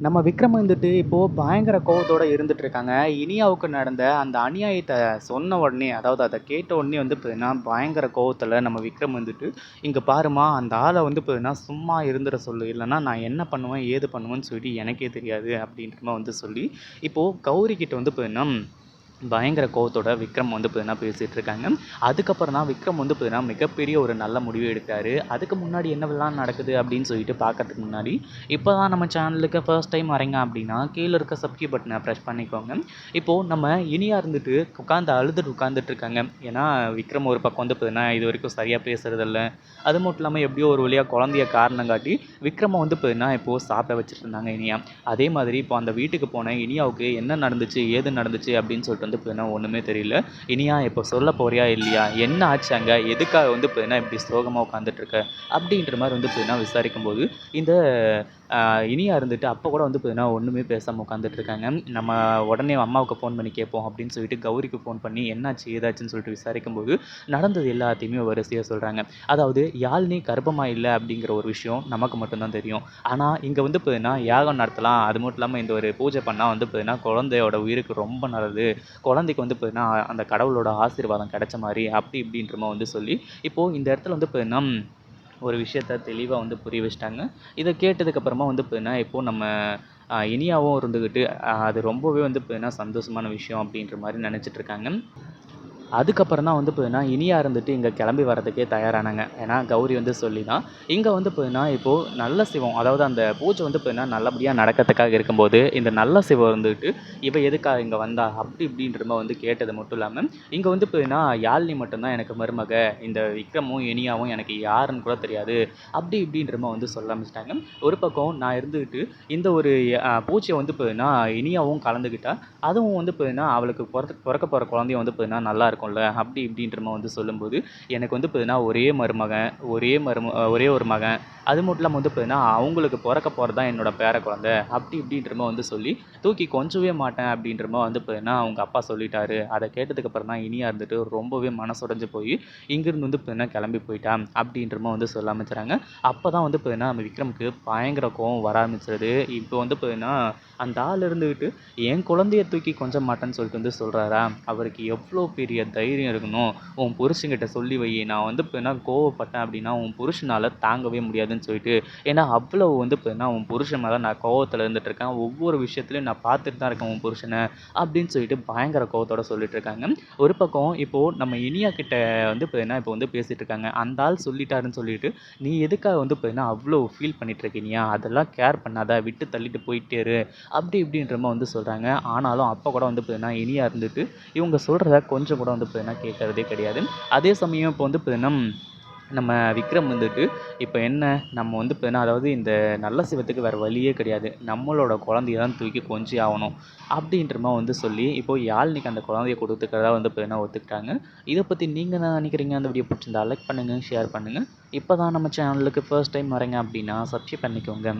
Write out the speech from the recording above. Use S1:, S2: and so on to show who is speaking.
S1: நம்ம விக்ரம் வந்துட்டு இப்போது பயங்கர கோபத்தோடு இருந்துட்டு இருக்காங்க இனியாவுக்கு நடந்த அந்த அநியாயத்தை சொன்ன உடனே அதாவது அதை கேட்ட உடனே வந்து பார்த்தீங்கன்னா பயங்கர கோவத்தில் நம்ம விக்ரம் வந்துட்டு இங்கே பாருமா அந்த ஆளை வந்து பார்த்தீங்கன்னா சும்மா இருந்துட சொல்லு. இல்லைன்னா நான் என்ன பண்ணுவேன் ஏது பண்ணுவேன்னு சொல்லி எனக்கே தெரியாது அப்படின்ற மாதிரி வந்து சொல்லி இப்போது கௌரி கிட்ட வந்து பார்த்தீங்கன்னா பயங்கர கோவத்தோட விக்ரம் வந்து பார்த்தீங்கன்னா பேசிகிட்டு இருக்காங்க. அதுக்கப்புறம் தான் விக்ரம் வந்து பார்த்தீங்கன்னா மிகப்பெரிய ஒரு நல்ல முடிவு எடுக்காரு அதுக்கு முன்னாடி என்னவெல்லாம் நடக்குது அப்படின்னு சொல்லிட்டு பார்க்கறதுக்கு முன்னாடி இப்போ தான் நம்ம சேனலுக்கு ஃபர்ஸ்ட் டைம் வரீங்க அப்படின்னா கீழே இருக்க சப்கி பட்டனை ப்ரெஸ் பண்ணிக்கோங்க. இப்போது நம்ம இனியாக இருந்துட்டு உட்காந்து அழுதுட்டு உட்காந்துட்டு இருக்காங்க. ஏன்னா விக்ரம் ஒரு பக்கம் வந்து பார்த்தீங்கன்னா இது வரைக்கும் சரியாக பேசுறதில்ல. அது மட்டும் இல்லாமல் எப்படியோ ஒரு வழியாக குழந்தைய காரணம் காட்டி விக்ரமை வந்து பார்த்தீங்கன்னா இப்போது சாப்பிட வச்சுட்டு இருந்தாங்க இனியா. அதே மாதிரி இப்போ அந்த வீட்டுக்கு போன இனியாவுக்கு என்ன நடந்துச்சு ஏது நடந்துச்சு அப்படின்னு சொல்லிட்டு வந்து பார்த்தீங்கன்னா ஒன்றுமே தெரியல. இனியா இப்போ சொல்ல போறியா இல்லையா? என்ன ஆச்சு அங்கே? எதுக்காக வந்து பார்த்தீங்கன்னா இப்படி சோகமாக உட்காந்துட்டு இருக்க? அப்படின்ற மாதிரி வந்து பார்த்தீங்கன்னா விசாரிக்கும் போது இந்த இனியா இருந்துட்டு அப்போ கூட வந்து பார்த்தீங்கன்னா ஒன்றுமே பேசாமல் உட்காந்துட்டு இருக்காங்க நம்ம உடனே அம்மாவுக்கு ஃபோன் பண்ணி கேட்போம் அப்படின்னு சொல்லிட்டு கௌரிக்கு ஃபோன் பண்ணி என்னாச்சு ஏதாச்சுன்னு சொல்லிட்டு விசாரிக்கும் போது நடந்தது எல்லாத்தையுமே வரிசையாக சொல்கிறாங்க அதாவது யாழ்னி கர்ப்பமாக இல்லை அப்படிங்கிற ஒரு விஷயம் நமக்கு மட்டும்தான் தெரியும். ஆனால் இங்கே வந்து பார்த்தீங்கன்னா யாகம் நடத்தலாம். அது மட்டும் இல்லாமல் இந்த ஒரு பூஜை பண்ணால் வந்து பார்த்தீங்கன்னா குழந்தையோட உயிருக்கு ரொம்ப நல்லது. குழந்தைக்கு வந்து பார்த்தீங்கன்னா அந்த கடவுளோட ஆசீர்வாதம் கிடைச்ச மாதிரி அப்படி இப்படின்றமா வந்து சொல்லி இப்போது இந்த இடத்துல வந்து பார்த்தீங்கன்னா ஒரு விஷயத்த தெளிவாக வந்து புரிய வச்சிட்டாங்க. இதை கேட்டதுக்கப்புறமா வந்து பார்த்தீங்கன்னா இப்போது நம்ம இனியாவும் இருந்துக்கிட்டு அது ரொம்பவே வந்து பார்த்தீங்கன்னா சந்தோஷமான விஷயம் அப்படின்ற மாதிரி நினச்சிட்ருக்காங்க அதுக்கப்புறம் தான் வந்து பார்த்தீங்கன்னா இனியா இருந்துட்டு இங்கே கிளம்பி வரதுக்கே தயாரானாங்க. ஏன்னா கௌரி வந்து சொல்லி தான் இங்கே வந்து பார்த்தீங்கன்னா இப்போது நல்ல சிவம் அதாவது அந்த பூஜை வந்து பார்த்தீங்கன்னா நல்லபடியாக நடக்கிறதுக்காக இருக்கும்போது இந்த நல்ல சிவம் இருந்துட்டு இவ எதுக்காக இங்கே வந்தா? அப்படி இப்படின்ற மாதிரி வந்து கேட்டது மட்டும் இல்லாமல் இங்கே வந்து பார்த்தீங்கன்னா யாழ்னி மட்டும்தான் எனக்கு மருமக இந்த விக்ரமும் இனியாவும் எனக்கு யாருன்னு கூட தெரியாது அப்படி இப்படின்ற மாதிரி வந்து சொல்ல ஆரம்பிச்சிட்டாங்க. ஒரு பக்கம் நான் இருந்துக்கிட்டு இந்த ஒரு பூச்சியை வந்து பார்த்தீங்கன்னா இனியாவும் கலந்துக்கிட்டா அதுவும் வந்து பார்த்தீங்கன்னா அவளுக்கு பிறக்க பிறக்க போகிற குழந்தைய வந்து பார்த்தீங்கன்னா நல்லாயிருக்கும் இருக்கும்ல அப்படி இப்படின்ற மாதிரி வந்து சொல்லும்போது எனக்கு வந்து பார்த்தீங்கன்னா ஒரே மருமகன் ஒரே மரும ஒரே ஒரு மகன். அது மட்டும் இல்லாமல் வந்து பார்த்தீங்கன்னா அவங்களுக்கு பிறக்க போகிறது தான் என்னோட பேர குழந்தை. அப்படி இப்படின்றமோ வந்து சொல்லி தூக்கி கொஞ்சவே மாட்டேன் அப்படின்றமோ வந்து பார்த்தீங்கன்னா அவங்க அப்பா சொல்லிட்டாரு. அதை கேட்டதுக்கு அப்புறம் தான் இனியா இருந்துட்டு ரொம்பவே மனசுடைஞ்சு போய் இங்கிருந்து வந்து பார்த்தீங்கன்னா கிளம்பி போயிட்டான் அப்படின்றமோ வந்து சொல்ல ஆரம்பிச்சுறாங்க அப்போ தான் வந்து பார்த்தீங்கன்னா நம்ம விக்ரமுக்கு பயங்கர கோவம் வர ஆரம்பிச்சிருது இப்போ வந்து பார்த்தீங்கன்னா அந்த ஆள் இருந்துக்கிட்டு என் குழந்தைய தூக்கி கொஞ்சம் மாட்டேன்னு சொல்லிட்டு வந்து சொல்கிறாரா அவருக்கு எவ்வளோ பெரிய தைரியம் இருக்கணும்? உன் புருஷங்கிட்ட சொல்லி வை. நான் வந்து பார்த்தீங்கன்னா கோவப்பட்டேன் அப்படின்னா உன் புருஷனால் தாங்கவே முடியாதுன்னு சொல்லிட்டு ஏன்னா அவ்வளோ வந்து பார்த்தீங்கன்னா உன் புருஷன் மேலே நான் கோவத்தில் இருந்துட்டு இருக்கேன் ஒவ்வொரு விஷயத்துலையும் நான் பார்த்துட்டு தான் இருக்கேன் உன் புருஷனை அப்படின்னு சொல்லிட்டு பயங்கர கோவத்தோட சொல்லிட்டு இருக்காங்க. ஒரு பக்கம் இப்போது நம்ம இனியா கிட்ட வந்து பார்த்தீங்கன்னா இப்போ வந்து பேசிகிட்டு இருக்காங்க. அந்த ஆள் சொல்லிட்டாருன்னு சொல்லிட்டு நீ எதுக்காக வந்து பார்த்தீங்கன்னா அவ்வளோ ஃபீல் பண்ணிட்டு இருக்கீனியா அதெல்லாம் கேர் பண்ணாத விட்டு தள்ளிட்டு போயிட்டே இரு. அப்படி இப்படின்ற மாதிரி வந்து சொல்கிறாங்க ஆனாலும் அப்போ கூட வந்து பார்த்தீங்கன்னா இனியா இருந்துட்டு இவங்க சொல்கிறத கொஞ்சம் கூட வந்து பார்த்தீங்கன்னா கேட்குறதே கிடையாது. அதே சமயம் இப்போ வந்து பார்த்தீங்கன்னா நம்ம விக்ரம் வந்துட்டு இப்போ என்ன நம்ம வந்து இப்போ அதாவது இந்த நல்ல சிவத்துக்கு வேறு வழியே கிடையாது. நம்மளோட குழந்தைய தான் தூக்கி கொஞ்சி ஆகணும். அப்படின்ற மாதிரி வந்து சொல்லி இப்போ யாழ்னிக்கு அந்த குழந்தைய கொடுத்துக்கிறதா வந்து இப்போ என்ன ஒத்துக்கிட்டாங்க? இதை பற்றி நீங்கள் என்ன நினைக்கிறீங்க? அந்த வீடியோ பிடிச்சிருந்தா லைக் பண்ணுங்கள் ஷேர் பண்ணுங்கள் இப்போ தான் நம்ம சேனலுக்கு ஃபர்ஸ்ட் டைம் வரீங்க அப்படின்னா சப்ஸ்கிரைப் பண்ணிக்கோங்க.